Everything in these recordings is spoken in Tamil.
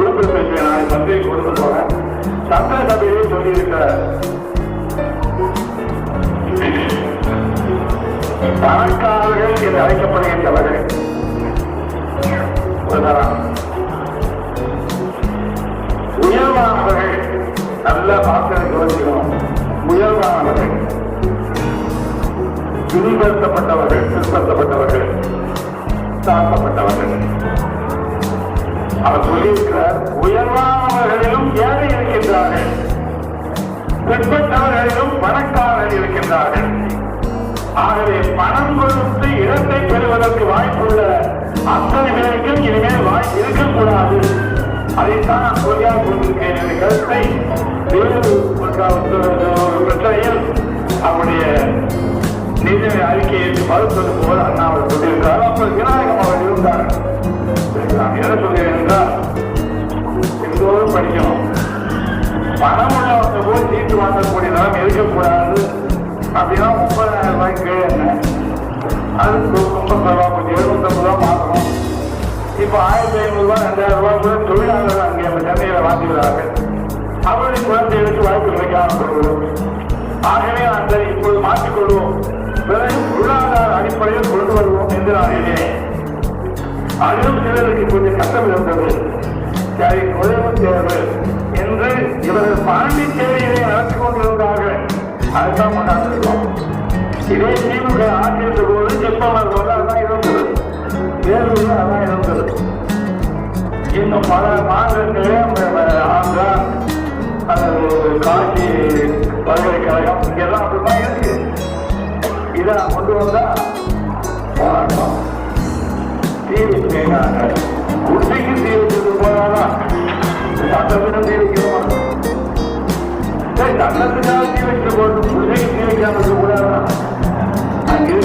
குடும்ப பேசுவேன் நான் மந்திரி கொடுத்து போறேன் சபையே சொல்லியிருக்கிறார் பணக்காரர்கள் என்று அழைக்கப்படுகின்றவர்கள். உயர்வானவர்கள் நல்ல வாசனை கவனிக்கணும் உயர்வானவர்கள். துணிபடுத்தப்பட்டவர்கள் பிற்படுத்தப்பட்டவர்கள் தாக்கப்பட்டவர்கள். அவர் சொல்லியிருக்கிறார் உயர்வானவர்களிலும் ஏழை இருக்கின்றார்கள். பிற்பட்டவர்களிலும் பணக்காரர்கள் இருக்கின்றார்கள். ஆகவே பணம் கொடுத்து இடத்தை பெறுவதற்கு வாய்ப்புள்ள அத்தனை பேருக்கும் இனிமேல் வாய் இருக்கக்கூடாது. அதைத்தான் நான் சொல்லியாக கொண்டிருக்கேன் என்ற கருத்தை வேறு ஒரு பிரச்சனையில் அவருடைய நிதி அறிக்கையை மறுத்தது போல் அண்ணா அவர் சொல்லியிருக்கார் அப்போ விநாயகம் அவர் இருந்தார். என்ன இப்போ ஆயிரத்தி ஐநூறு ரூபாய் ரெண்டாயிரம் ரூபாய் கூட தொழிலாளர்கள் அங்கே நம்ம சென்னையில் வாங்குகிறார்கள் அவருடைய குழந்தைகளுக்கு வாய்ப்பு கிடைக்காமல் ஆகவே அந்த இப்போது மாற்றிக்கொள்வோம். பொருளாதார அடிப்படையில் கொண்டு வருவோம் என்று நான் எண்ணினேன். அதிலும் சிலருக்கு கொஞ்சம் கஷ்டம் இருந்தது. சரி நுழைவுத் தேர்வு என்று இவர்கள் பாண்டிச்சேரியிலே நடத்தி கொண்டிருந்தார்கள் அதுதான் கொண்டாடுகிறோம் இதே திமுக ஆட்சியிருந்த போது செப்பமர் தேர்வுகள் அதான் இருந்தது இன்னும் பல மாநிலங்களே ஆந்திரா அது பல்கலைக்கழகம் இங்கெல்லாம் அப்படிதான் இருக்கு. இதை நான் கொண்டு வந்தா போராட்டம் தீ வச்சுக்கிறாங்க உண்மைக்கு தீ வச்சது போதாதான் சட்டத்திடம் தீ வைக்கணும் சரி சட்டத்தினால தீ வச்சு போட்டு உண்மைக்கு தீ வைக்காம கூடாதான்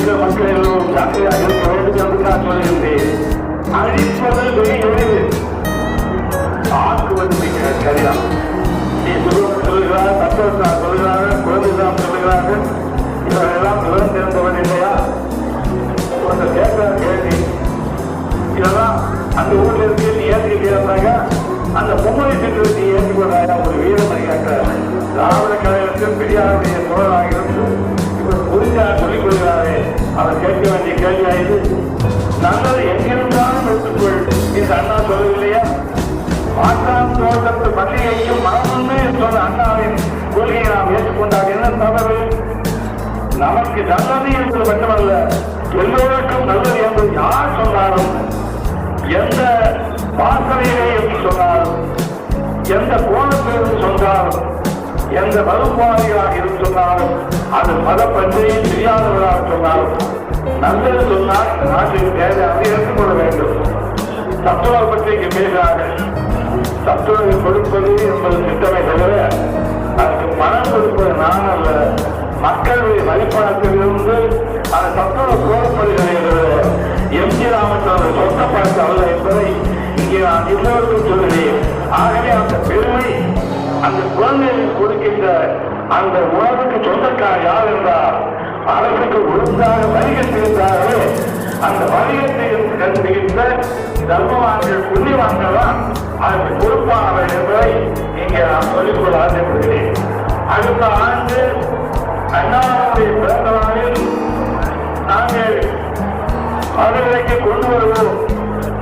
அங்க இருக்கிற மக்கள் எல்லோரும் ஜாக்கிரதையாக இருக்க வேண்டும் என்று நான் சொல்லுகின்றேன் அழிப்பது அவர் கேட்க வேண்டிய கேள்வியாயுது நல்லது எங்கிருந்தாலும் எடுத்துக்கொள் இந்த அண்ணா சொல்லவில்லையா? மாற்றாம் தோட்டத்து பள்ளியையும் மனமுன்னே சொன்ன அண்ணாவின் கொள்கையை நாம் ஏற்றுக்கொண்டால் என்ன தவறு? நமக்கு நல்லது என்பது மட்டுமல்ல எல்லோருக்கும் நல்லது என்று யார் சொன்னாலும் எந்த வாசனையிலே என்று சொன்னாலும் எந்த கோணத்திலிருந்து சொன்னாலும் எந்த வகுப்பாளிகளாக இருந்து சொன்னாலும் அது மத தெரியாதவராக தெரியாதவர்களாக சொன்னாலும் நல்லது சொன்னால் நாட்டின் தேவையாக ஏற்றுக்கொள்ள வேண்டும். தத்துவ பற்றி இங்கு பேசுகிறார்கள். தத்துவத்தை கொடுப்பது என்பது திட்டமே தவிர அதுக்கு மனம் கொடுப்பது நான் அல்ல. மக்களுடைய வழிபாட்டிலிருந்து அந்த தத்துவ கோரப்படுகிறது எம்ஜி ராமச்சந்திரன் சொந்த பழக்கம் அல்ல என்பதை இங்கே நான் எல்லோருக்கும் சொல்கிறேன். ஆகவே அந்த பெருமை அந்த குழந்தையை கொடுக்கின்ற அந்த உணவுக்கு சொந்தக்கார யார் என்றால் அரசுக்கு ஒழுங்காக வணிகத்திருந்தார்களே அந்த வணிகத்தை கண்டுகின்ற தர்மவான்கள் புண்ணியவான்கள் தான் அதற்கு பொறுப்பானவர் என்பதை இங்கே நான் சொல்லிக்கொள்ள ஆசைப்படுகிறேன். அடுத்த ஆண்டு அண்ணாவுடைய பிறந்த நாளில் நாங்கள் மதுரைக்கு கொண்டு வருவோம்.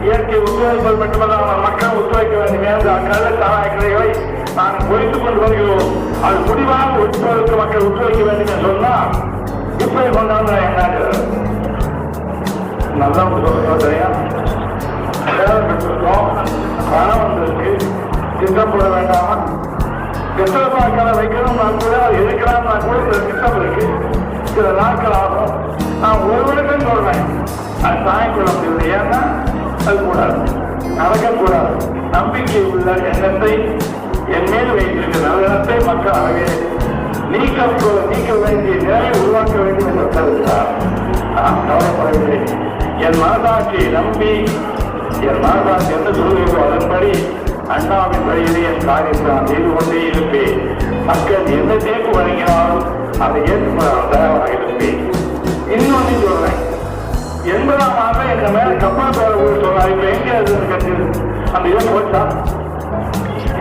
இயற்கை ஒத்துழைப்பது மட்டுமல்லாமல் மக்கள் ஒத்துழைக்க வேண்டும் என்று அக்கால சாராய்களை நாங்கள் பொறித்துக் கொண்டு வருகிறோம் அது முடிவாக ஒத்துழைக்க மக்கள் ஒத்துழைக்க வேண்டும் என்று சொன்னால் இப்படி கொண்டாந்து என்ன நல்லா சொல்றேன் வேலை பணம் வந்திருக்கு. திட்டப்பட வேண்டாம்? எத்தனை நாட்களை வைக்கணும்னா கூட அது எடுக்கலாம்னா கூட சில திட்டம் இருக்கு. சில நாட்கள் ஆகும். நான் ஒரு வருடம் சொல்றேன். அது தாங்கிக்கொள்ள முடியல ஏன்னா அது கூடாது. நடக்கக்கூடாது. நம்பிக்கை உள்ள எண்ணத்தை என் மேல் வைத்திருக்கிற நல்லெண்ணத்தை மக்கள் அறவே நீக்க நீக்க வேண்டிய நிலையை உருவாக்க வேண்டும் என்று கருதுகிறார். நான் கவலைப்படவில்லை என் மனசாட்சியை நம்பி என் மனசாட்சி என்ன சொல்கிறதோ அதன்படி அண்ணாவின் வழியிலே என் காரியத்தை நான் செய்து கொண்டே இருப்பேன். மக்கள் எந்த தேர்ப்பு வழங்கினாலும் அதை ஏற்றுக்கொள்ள தயாராக இருப்பேன். இன்னொன்று சொல்றேன். எண்பதாம் ஆண்டு எங்க மேல கப்பல் பேர ஊர் சொன்னார். இப்ப எங்க இருந்து கட்டியது அந்த இடம் போச்சா?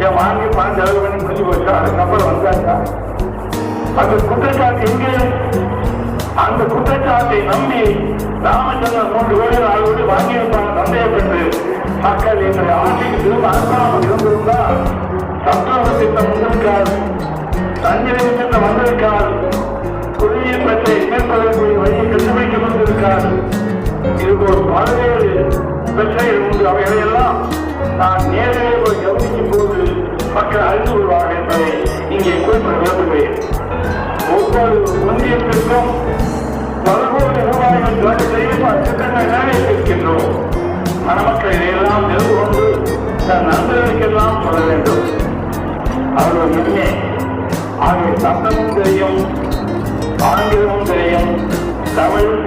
என் வாங்கி பணம் செலவு பண்ணி முடிஞ்சு போச்சா. அதுக்கப்புறம் வந்தாச்சா அந்த குற்றச்சாட்டு எங்கே? அந்த குற்றச்சாட்டை நம்பி ராமச்சந்திரன் மூன்று கோடி நாலு கோடி வாங்கியிருப்பாங்க சந்தேகப்பட்டு மக்கள் எங்களை ஆட்சிக்கு திரும்ப அனுப்பாமல் இருந்திருந்தால் சத்துணவு திட்டம் வந்திருக்காது. தஞ்சனை திட்டம் வந்திருக்காது. குடிநீர் பெற்றை மேற்பதற்குரிய வழியை கண்டுபிடிக்க வந்திருக்காது இது ஒரு பல்வேறு பிரச்சனைகள் உண்டு. அவைகளையெல்லாம் நான் நேரிலே போய் கவனிக்கும் போது மக்கள் அறிந்து கொள்வார்கள் என்பதை இங்கே குறிப்பிட விரும்புகிறேன். ஒவ்வொரு ஒன்றியத்திற்கும் பல கோடி ரூபாய்கள் செலவு செய்யும் திட்டங்களை நிறைவேற்றிருக்கின்றோம். மணமக்கள் இதையெல்லாம் தெரிந்து கொண்டு தன் நண்பர்களுக்கெல்லாம் சொல்ல வேண்டும். அவர்கள் முன்னே ஆகிய சத்தமும் தெரியும் ஆங்கிலமும் தெரியும் தமிழ்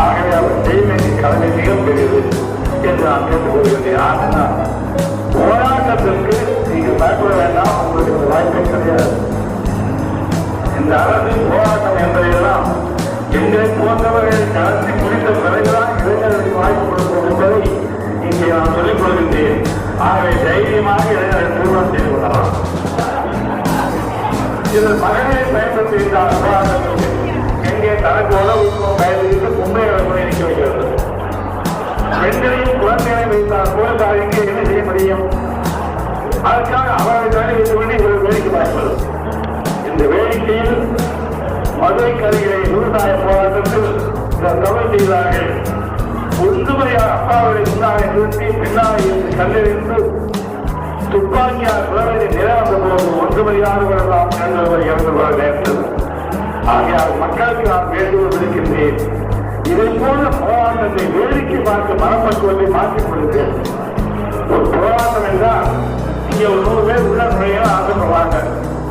ஆகவே அவர் செய்ய வேண்டிய கடமை மிகப்பெரியது என்று நான் கேட்டுக்கொள்கிறேன் ஆனால் போராட்டத்திற்கு நீங்கள் பயப்பட வேண்டாம் உங்களுக்கு வாய்ப்பே கிடையாது இந்த அரசு போராட்டம் என்பதையெல்லாம் எங்களை போன்றவர்கள் நடத்தி முடித்த பிறகுதான் இளைஞர்களுக்கு வாய்ப்பு கொடுப்போம் என்பதை இங்கே நான் சொல்லிக் கொள்கின்றேன் ஆகவே தைரியமாக இளைஞர்கள் திருமணம் செய்து கொள்ளலாம் இதில் மகனை பயன்படுத்துகின்றார் போராட்டத்திற்கு எங்கே உணவு பயன்படுத்தி நிற்க வைக்கிறது. பெண்களையும் குழந்தைகளையும் வைத்தால் போலீசார் இங்கே என்ன செய்ய முடியும்? அதற்காக அவரை வேலை கொண்டு வேலைக்கு பார்ப்பது. இந்த வேடிக்கையில் மதுரை கருகிலை விவசாய போராட்டத்தில் தவறு செய்தார்கள். ஒன்றுமையார் அப்பாவுடைய முன்னாக நிறுத்தி பின்னாக இருந்து கல்லெறிந்து துப்பாக்கியார் பிறவை நிராந்த போது ஒன்றுமையாறுவரெல்லாம் இறந்தவர் வர நேர்ந்தது. ஆகையால் மக்களுக்கு நான் வேண்டுகோள் விடுக்கின்றேன் இதை போல போராட்டத்தை வேடிக்கை பார்க்க மனப்பக்குவத்தை மாற்றிக் கொடுத்து ஒரு போராட்டம் என்றால் இங்க ஒரு நூறு பேர் உள்ள நுழையலாம் ஆசைப்படுவாங்க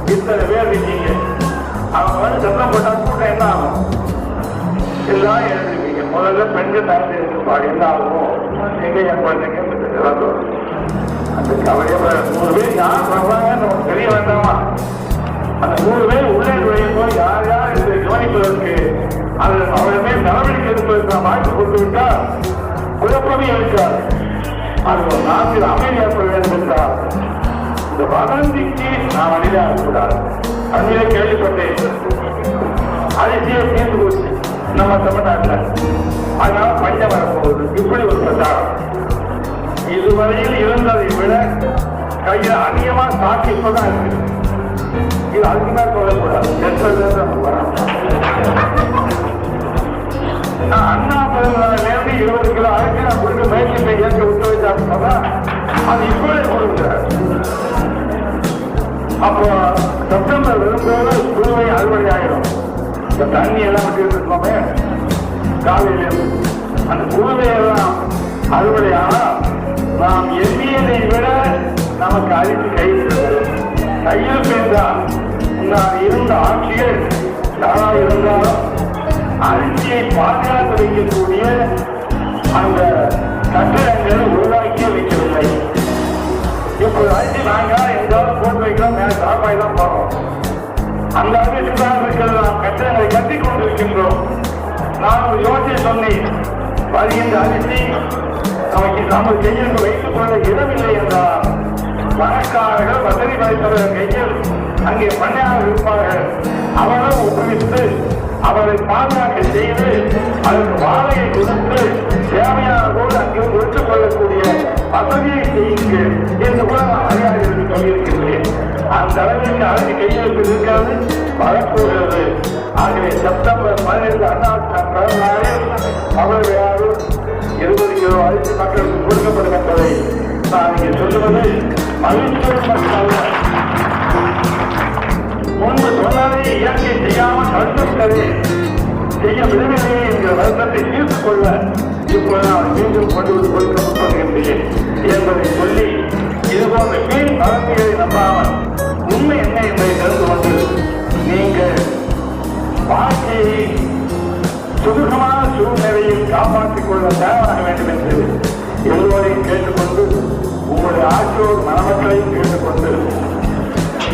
இத்தனை பேர் இருக்கீங்க. அவங்க வந்து சத்தம் போட்டா கூட்டம் என்ன ஆகும்? எல்லாம் எழுந்திருக்கீங்க முதல்ல பெண்கள் தகுதி இருப்பாங்க என்ன ஆகும்? எங்க என் குழந்தைங்க அந்த கவலையை நூறு பேர் யார் வருவாங்கன்னு தெரிய வேண்டாமா? அந்த நூறு பேர் உள்ளே நுழையும் போது யார் யார் கவனிப்பதற்கு அது அவர்கள் மேல் நடவடிக்கை எடுப்பதற்கு நாம் வாய்ப்பு கொடுத்து விட்டால் குழப்பமே இருக்காது. அது ஒரு நாட்டில் அமைதி ஏற்பட வேண்டும் என்றால் இந்த வதந்திக்கு நாம் அணிதாக கூடாது அங்கே கேள்விப்பட்டேன் அரிசியை தீர்ந்து போச்சு. நம்ம தமிழ்நாட்டில். அதனால பஞ்சம் வரப்போகுது. இப்படி ஒரு பிரச்சாரம். இதுவரையில் இருந்ததை விட கையில் அதிகமாக சாட்சி இருக்கு. இது அதுக்கு மேல சொல்லக்கூடாது நான் அண்ணா பிறந்ததுலேருந்து இருபது கிலோ அரிசி நான் கொடுக்க முயற்சி விட்டு வச்சான்னு அது இப்பவே கொடுக்குறாரு அப்போ செப்டம்பர் வரும்போது குழுவை அறுவடை ஆயிடும் இந்த தண்ணி எல்லாம் இருக்கோமே காலையில அந்த குழுவை எல்லாம் அறுவடை ஆனா நாம் எண்ணியதை விட நமக்கு அரிசி கையில் கையில் பெய்தால் முன்னால் இருந்த ஆட்சியர் யாரா இருந்தாலும் அரிசியை பாதுகாத்து வைக்கக்கூடிய அந்த கட்டிடங்கள் உருவாக்கி வைக்கவில்லை. இப்போ அரிசி நாங்கள் எங்காவது போட்டு வைக்கலாம் மேல சாப்பாடு தான் போறோம் அந்த அளவுக்கு தான் இருக்கிறது நாம் கட்டிடங்களை கொண்டு கொண்டிருக்கின்றோம். நான் ஒரு யோசனை சொன்னேன். வருகின்ற அரிசி நமக்கு நம்ம கையில் வைத்துக் கொள்ள இடமில்லை என்றால் பணக்காரர்கள் வசதி படைத்தவர்கள் கையில் அங்கே பண்ணையாக இருப்பார்கள். அவரை ஒப்புவித்து அவரை பாதுகாக்க செய்து அதற்கு வாழையை கொடுத்து தேவையான போது அங்கிருந்து எடுத்துக் கொள்ளக்கூடிய வசதியை செய்யுங்கள் என்று கூட நான் அதிகாரிகளுக்கு சொல்லியிருக்கின்றேன் அந்த அளவிற்கு அரசு கையெழுத்து இருக்காது வரப்போகிறது ஆகவே செப்டம்பர் பதினைந்து அண்ணா பிறந்த நாளில் அவர் யாரும் இருபது கிலோ அரிசி மக்களுக்கு கொடுக்கப்படுகின்றதை நான் இங்கே சொல்லுவது மகிழ்ச்சியோடு மட்டுமல்ல முன்பு சொன்னதை இயற்கை செய்யாமல் தடுத்துவிட்டது செய்ய விடவில்லையே என்கிற வருத்தத்தை தீர்த்துக் கொள்ள இப்போது நான் மீண்டும் கொண்டு வந்து கொடுக்க முற்படுகின்றேன் என்பதை சொல்லி இதுபோன்ற வீண் வழக்குகளை நம்பாமல் உண்மை என்ன என்பதை தெரிந்து கொண்டு நீங்கள் வாழ்க்கையை சுமூகமான சூழ்நிலையில் காப்பாற்றிக் கொள்ள தயாராக வேண்டும் என்று எல்லோரையும் கேட்டுக்கொண்டு உங்களுடைய ஆட்சியோடு மணமக்களையும் கேட்டுக்கொண்டு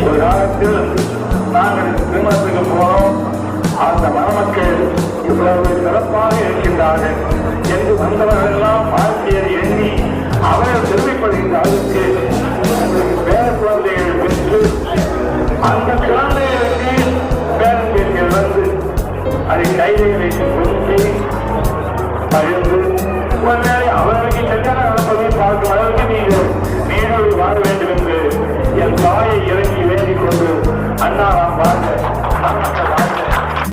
ஒரு காலத்தில் நாங்கள் திருமணத்துக்கு போனோம். அந்த மணமக்கள் இவ்வளவு சிறப்பாக இருக்கின்றார்கள் என்று வந்தவர்களெல்லாம் வாழ்க்கையை எண்ணி அவர்கள் பெருமைப்படுகின்ற அளவுக்கு உங்களுக்கு பேர குழந்தைகள் பெற்று அந்த குழந்தைகளுக்கு பேரன் பேர்கள் வந்து அதை கைதை வைத்து கொடுத்து பகிர்ந்து